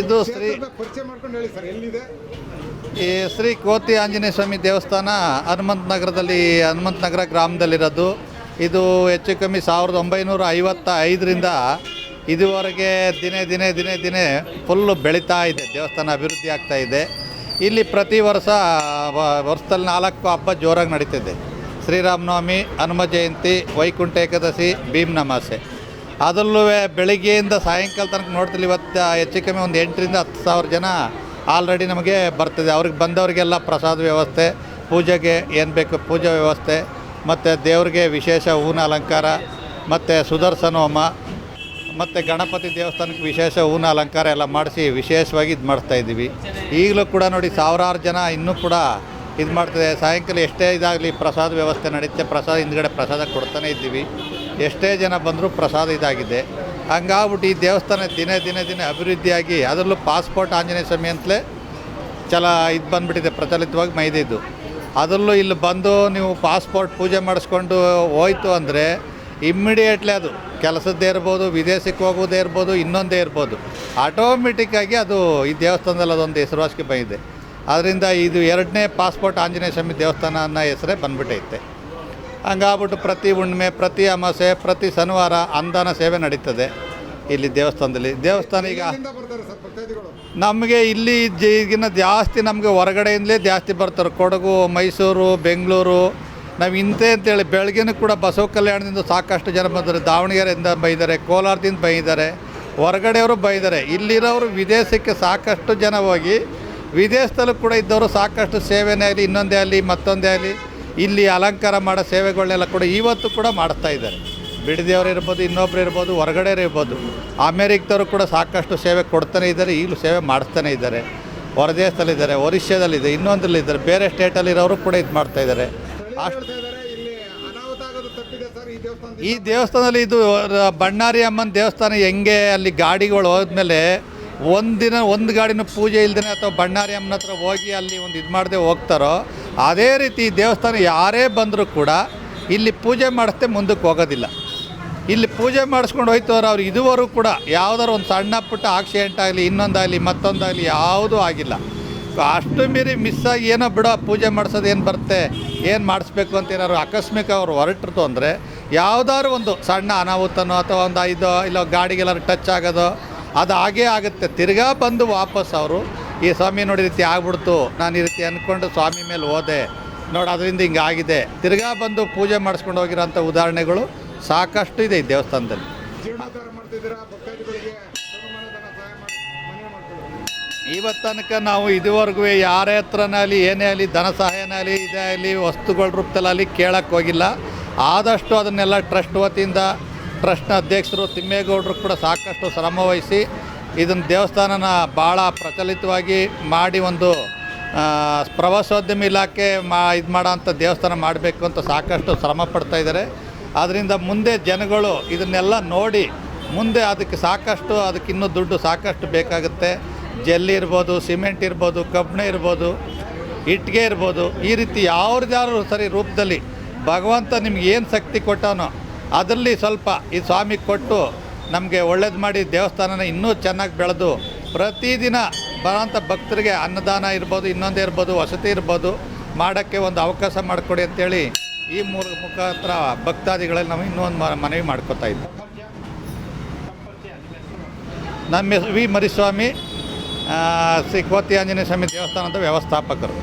ಇದು ಶ್ರೀ ಪರಿಚಯ ಮಾಡ್ಕೊಂಡು ಹೇಳಿ ಸರ್ ಎಲ್ಲಿದೆ? ಈ ಶ್ರೀ ಕೋತಿ ಆಂಜನೇಯ ಸ್ವಾಮಿ ದೇವಸ್ಥಾನ ಹನುಮಂತ ನಗರದಲ್ಲಿ ಹನುಮಂತ ನಗರ ಗ್ರಾಮದಲ್ಲಿರೋದು. ಇದು ಹೆಚ್ಚು ಕಮ್ಮಿ ಸಾವಿರದ ಒಂಬೈನೂರ ಐವತ್ತ ಐದರಿಂದ ಇದುವರೆಗೆ ದಿನೇ ದಿನೇ ದಿನೇ ದಿನೇ ಫುಲ್ಲು ಬೆಳೀತಾ ಇದೆ ದೇವಸ್ಥಾನ ಅಭಿವೃದ್ಧಿ ಆಗ್ತಾ ಇದೆ. ಇಲ್ಲಿ ಪ್ರತಿ ವರ್ಷ ವರ್ಷದಲ್ಲಿ ನಾಲ್ಕು ಹಬ್ಬ ಜೋರಾಗಿ ನಡೀತಿದೆ. ಶ್ರೀರಾಮನವಮಿ ಹನುಮ ಜಯಂತಿ ವೈಕುಂಠ ಏಕಾದಶಿ ಭೀಮ್ ನಮಾಸೆ ಅದರಲ್ಲೂ ಬೆಳಿಗ್ಗೆಯಿಂದ ಸಾಯಂಕಾಲ ತನಕ ನೋಡ್ತಿಲ್ಲ, ಇವತ್ತು ಹೆಚ್ಚು ಕಮ್ಮಿ ಒಂದು ಎಂಟರಿಂದ ಹತ್ತು ಸಾವಿರ ಜನ ಆಲ್ರೆಡಿ ನಮಗೆ ಬರ್ತದೆ. ಅವ್ರಿಗೆ ಬಂದವರಿಗೆಲ್ಲ ಪ್ರಸಾದ ವ್ಯವಸ್ಥೆ, ಪೂಜೆಗೆ ಏನು ಬೇಕು ಪೂಜಾ ವ್ಯವಸ್ಥೆ, ಮತ್ತು ದೇವ್ರಿಗೆ ವಿಶೇಷ ಹೂವಿನ ಅಲಂಕಾರ, ಮತ್ತು ಸುದರ್ಶನ ಹೋಮ, ಮತ್ತು ಗಣಪತಿ ದೇವಸ್ಥಾನಕ್ಕೆ ವಿಶೇಷ ಹೂವಿನ ಅಲಂಕಾರ ಎಲ್ಲ ಮಾಡಿಸಿ ವಿಶೇಷವಾಗಿ ಇದು ಮಾಡ್ತಾ ಇದ್ದೀವಿ. ಈಗಲೂ ಕೂಡ ನೋಡಿ ಸಾವಿರಾರು ಜನ ಇನ್ನೂ ಕೂಡ ಇದು ಮಾಡ್ತದೆ ಸಾಯಂಕಾಲ ಎಷ್ಟೇ ಇದಾಗಲಿ ಪ್ರಸಾದ ವ್ಯವಸ್ಥೆ ನಡೀತೆ, ಪ್ರಸಾದ ಹಿಂದ್ಗಡೆ ಪ್ರಸಾದ ಕೊಡ್ತಾನೆ ಇದ್ದೀವಿ. ಎಷ್ಟೇ ಜನ ಬಂದರೂ ಪ್ರಸಾದ ಇದಾಗಿದೆ. ಹಂಗಾಗ್ಬಿಟ್ಟು ಈ ದೇವಸ್ಥಾನ ದಿನೇ ದಿನೇ ದಿನೇ ಅಭಿವೃದ್ಧಿಯಾಗಿ ಅದರಲ್ಲೂ ಪಾಸ್ಪೋರ್ಟ್ ಆಂಜನೇಯ ಸ್ವಾಮಿ ಅಂತಲೇ ಚಲ ಇದು ಬಂದುಬಿಟ್ಟಿದೆ, ಪ್ರಚಲಿತವಾಗಿ ಮೈದಿದ್ದು ಅದರಲ್ಲೂ ಇಲ್ಲಿ ಬಂದು ನೀವು ಪಾಸ್ಪೋರ್ಟ್ ಪೂಜೆ ಮಾಡಿಸ್ಕೊಂಡು ಹೋಯ್ತು ಅಂದರೆ ಇಮ್ಮಿಡಿಯೇಟ್ಲಿ ಅದು ಕೆಲಸದ್ದೇ ಇರ್ಬೋದು, ವಿದೇಶಕ್ಕೆ ಹೋಗೋದೇ ಇರ್ಬೋದು, ಇನ್ನೊಂದೇ ಇರ್ಬೋದು. ಆಟೋಮೆಟಿಕ್ಕಾಗಿ ಅದು ಈ ದೇವಸ್ಥಾನದಲ್ಲಿ ಅದೊಂದು ಹೆಸರುವಾಸಿಗೆ ಬಂದಿದೆ. ಅದರಿಂದ ಇದು ಎರಡನೇ ಪಾಸ್ಪೋರ್ಟ್ ಆಂಜನೇಯ ಸ್ವಾಮಿ ದೇವಸ್ಥಾನ ಅನ್ನೋ ಹೆಸರೇ ಬಂದ್ಬಿಟ್ಟೈತೆ. ಹಂಗಾಗ್ಬಿಟ್ಟು ಪ್ರತಿ ಹುಣ್ಣಿಮೆ ಪ್ರತಿ ಅಮಾಸೆ ಪ್ರತಿ ಶನಿವಾರ ಅಂದಾನ ಸೇವೆ ನಡೀತದೆ ಇಲ್ಲಿ ದೇವಸ್ಥಾನದಲ್ಲಿ. ದೇವಸ್ಥಾನ ಈಗ ನಮಗೆ ಇಲ್ಲಿ ಈಗಿನ ಜಾಸ್ತಿ ನಮಗೆ ಹೊರಗಡೆಯಿಂದಲೇ ಜಾಸ್ತಿ ಬರ್ತಾರೆ. ಕೊಡಗು ಮೈಸೂರು ಬೆಂಗಳೂರು. ನಾವು ಇಂತೆ ಅಂತೇಳಿ ಬೆಳಗಿನ ಕೂಡ ಬಸವ ಕಲ್ಯಾಣದಿಂದ ಸಾಕಷ್ಟು ಜನ ಬಂದರೆ ದಾವಣಗೆರೆಯಿಂದ ಬೈದಾರೆ ಕೋಲಾರದಿಂದ ಬೈದಾರೆ ಹೊರಗಡೆಯವರು ಬೈದಾರೆ ಇಲ್ಲಿರೋರು ವಿದೇಶಕ್ಕೆ ಸಾಕಷ್ಟು ಜನ ಹೋಗಿ ವಿದೇಶದಲ್ಲೂ ಕೂಡ ಇದ್ದವರು ಸಾಕಷ್ಟು ಸೇವೆನೇ ಆಗಲಿ ಇನ್ನೊಂದೇ ಆಗಲಿ ಮತ್ತೊಂದೇ ಆಗಲಿ ಇಲ್ಲಿ ಅಲಂಕಾರ ಮಾಡೋ ಸೇವೆಗಳನ್ನೆಲ್ಲ ಕೂಡ ಇವತ್ತು ಕೂಡ ಮಾಡ್ತಾ ಇದ್ದಾರೆ. ಬಿಡದಿಯವರು ಇರ್ಬೋದು, ಇನ್ನೊಬ್ರು ಇರ್ಬೋದು ಹೊರಗಡೆ ಇರ್ಬೋದು. ಅಮೇರಿಕದವರು ಕೂಡ ಸಾಕಷ್ಟು ಸೇವೆ ಕೊಡ್ತಾನೆ ಇದ್ದಾರೆ, ಈಗಲೂ ಸೇವೆ ಮಾಡ್ತಾನೆ ಇದ್ದಾರೆ. ಹೊರದೇಶದಲ್ಲಿದ್ದಾರೆ, ಒರಿಸ್ಸಾದಲ್ಲಿದೆ, ಇನ್ನೊಂದರಲ್ಲಿದ್ದಾರೆ, ಬೇರೆ ಸ್ಟೇಟಲ್ಲಿರೋರು ಕೂಡ ಇದು ಮಾಡ್ತಾ ಇದ್ದಾರೆ. ಈ ದೇವಸ್ಥಾನದಲ್ಲಿ ಇದು ಬಣ್ಣಾರಿ ಅಮ್ಮನ ದೇವಸ್ಥಾನ ಹೆಂಗೆ, ಅಲ್ಲಿ ಗಾಡಿಗಳು ಹೋದ್ಮೇಲೆ ಒಂದಿನ, ಒಂದು ಗಾಡಿನ ಪೂಜೆ ಇಲ್ದೇ ಅಥವಾ ಬಣ್ಣಾರಿ ಅಮ್ಮನ ಹತ್ರ ಹೋಗಿ ಅಲ್ಲಿ ಒಂದು ಇದು ಮಾಡದೆ ಹೋಗ್ತಾರೋ ಅದೇ ರೀತಿ ದೇವಸ್ಥಾನ ಯಾರೇ ಬಂದರೂ ಕೂಡ ಇಲ್ಲಿ ಪೂಜೆ ಮಾಡಿಸ್ದೆ ಮುಂದಕ್ಕೆ ಹೋಗೋದಿಲ್ಲ. ಇಲ್ಲಿ ಪೂಜೆ ಮಾಡಿಸ್ಕೊಂಡು ಹೋಯ್ತವ್ರು ಅವ್ರು ಇದುವರೆಗೂ ಕೂಡ ಯಾವುದಾದ್ರು ಒಂದು ಸಣ್ಣ ಪುಟ್ಟ ಆಕ್ಸಿಡೆಂಟ್ ಆಗಲಿ, ಇನ್ನೊಂದಾಗಲಿ, ಮತ್ತೊಂದಾಗಲಿ ಯಾವುದೂ ಆಗಿಲ್ಲ. ಅಷ್ಟು ಮೀರಿ ಮಿಸ್ ಆಗಿ ಏನೋ ಬಿಡೋ, ಪೂಜೆ ಮಾಡಿಸೋದು ಏನು ಬರುತ್ತೆ, ಏನು ಮಾಡಿಸ್ಬೇಕು ಅಂತ ಏನಾದ್ರು ಆಕಸ್ಮಿಕ ಅವ್ರು ಹೊರಟಿರ್ತು ಅಂದರೆ ಯಾವುದಾದ್ರು ಒಂದು ಸಣ್ಣ ಅನಾಹುತನೋ ಅಥವಾ ಒಂದು ಐದೋ ಇಲ್ಲ ಗಾಡಿಗೆಲ್ಲಾರು ಟಚ್ ಆಗೋದೋ ಅದು ಹಾಗೇ ಆಗುತ್ತೆ. ತಿರ್ಗಾ ಬಂದು ವಾಪಸ್ ಅವರು ಈ ಸ್ವಾಮಿ ನೋಡಿ ರೀತಿ ಆಗ್ಬಿಡ್ತು. ನಾನು ಈ ರೀತಿ ಅಂದ್ಕೊಂಡು ಸ್ವಾಮಿ ಮೇಲೆ ಹೋದೆ. ನೋಡಿ, ಅದರಿಂದ ಹಿಂಗೆ ಆಗಿದೆ. ತಿರ್ಗಾ ಬಂದು ಪೂಜೆ ಮಾಡಿಸ್ಕೊಂಡು ಹೋಗಿರೋಂಥ ಉದಾಹರಣೆಗಳು ಸಾಕಷ್ಟು ಇದೆ ಈ ದೇವಸ್ಥಾನದಲ್ಲಿ. ಇವತ್ತು ತನಕ ನಾವು ಇದುವರೆಗೂ ಯಾರೇ ಹತ್ರನಾಗಲಿ ಏನೇ ಆಗಲಿ, ಧನ ಸಹಾಯನೇ ಆಗಲಿ, ಇದೇ ಆಗಲಿ, ವಸ್ತುಗಳ ರೂಪದಲ್ಲಿ ಕೇಳಕ್ಕೆ ಹೋಗಿಲ್ಲ. ಆದಷ್ಟು ಅದನ್ನೆಲ್ಲ ಟ್ರಸ್ಟ್ ವತಿಯಿಂದ, ಟ್ರಸ್ಟ್ನ ಅಧ್ಯಕ್ಷರು ತಿಮ್ಮೇಗೌಡರು ಕೂಡ ಸಾಕಷ್ಟು ಶ್ರಮ ವಹಿಸಿ ಇದನ್ನು ದೇವಸ್ಥಾನನ ಭಾಳ ಪ್ರಚಲಿತವಾಗಿ ಮಾಡಿ ಒಂದು ಪ್ರವಾಸೋದ್ಯಮ ಇಲಾಖೆ ಮಾ, ಇದು ಮಾಡೋಂಥ ದೇವಸ್ಥಾನ ಮಾಡಬೇಕು ಅಂತ ಸಾಕಷ್ಟು ಶ್ರಮ ಪಡ್ತಾ ಇದ್ದಾರೆ. ಅದರಿಂದ ಮುಂದೆ ಜನಗಳು ಇದನ್ನೆಲ್ಲ ನೋಡಿ ಮುಂದೆ ಅದಕ್ಕೆ ಸಾಕಷ್ಟು, ಅದಕ್ಕೆ ಇನ್ನೂ ದುಡ್ಡು ಸಾಕಷ್ಟು ಬೇಕಾಗುತ್ತೆ. ಜೆಲ್ಲಿ ಇರ್ಬೋದು, ಸಿಮೆಂಟ್ ಇರ್ಬೋದು, ಕಬ್ಬಣ ಇರ್ಬೋದು, ಇಟ್ಟಿಗೆ ಇರ್ಬೋದು, ಈ ರೀತಿ ಯಾವ್ದಾದ್ರು ಸರಿ ರೂಪದಲ್ಲಿ ಭಗವಂತ ನಿಮ್ಗೆ ಏನು ಶಕ್ತಿ ಕೊಟ್ಟವನೋ ಅದರಲ್ಲಿ ಸ್ವಲ್ಪ ಈ ಸ್ವಾಮಿಗೆ ಕೊಟ್ಟು ನಮಗೆ ಒಳ್ಳೇದು ಮಾಡಿ ದೇವಸ್ಥಾನನ ಇನ್ನೂ ಚೆನ್ನಾಗಿ ಬೆಳೆದು ಪ್ರತಿದಿನ ಬರೋಂಥ ಭಕ್ತರಿಗೆ ಅನ್ನದಾನ ಇರ್ಬೋದು, ಇನ್ನೊಂದೇ ಇರ್ಬೋದು, ವಸತಿ ಇರ್ಬೋದು, ಮಾಡೋಕ್ಕೆ ಒಂದು ಅವಕಾಶ ಮಾಡಿಕೊಡಿ ಅಂತೇಳಿ ಈ ಮೂಲ ಮುಖಾಂತರ ಭಕ್ತಾದಿಗಳಲ್ಲಿ ನಾವು ಇನ್ನೂ ಒಂದು ಮನವಿ ಮಾಡ್ಕೊತಾ ಇದ್ದೀವಿ ನಮ್ಮ ವಿ. ಮರಿಸ್ವಾಮಿ ಶ್ರೀ ಕೋತಿ ಆಂಜನೇಯ ಸ್ವಾಮಿ ದೇವಸ್ಥಾನದ ವ್ಯವಸ್ಥಾಪಕರು.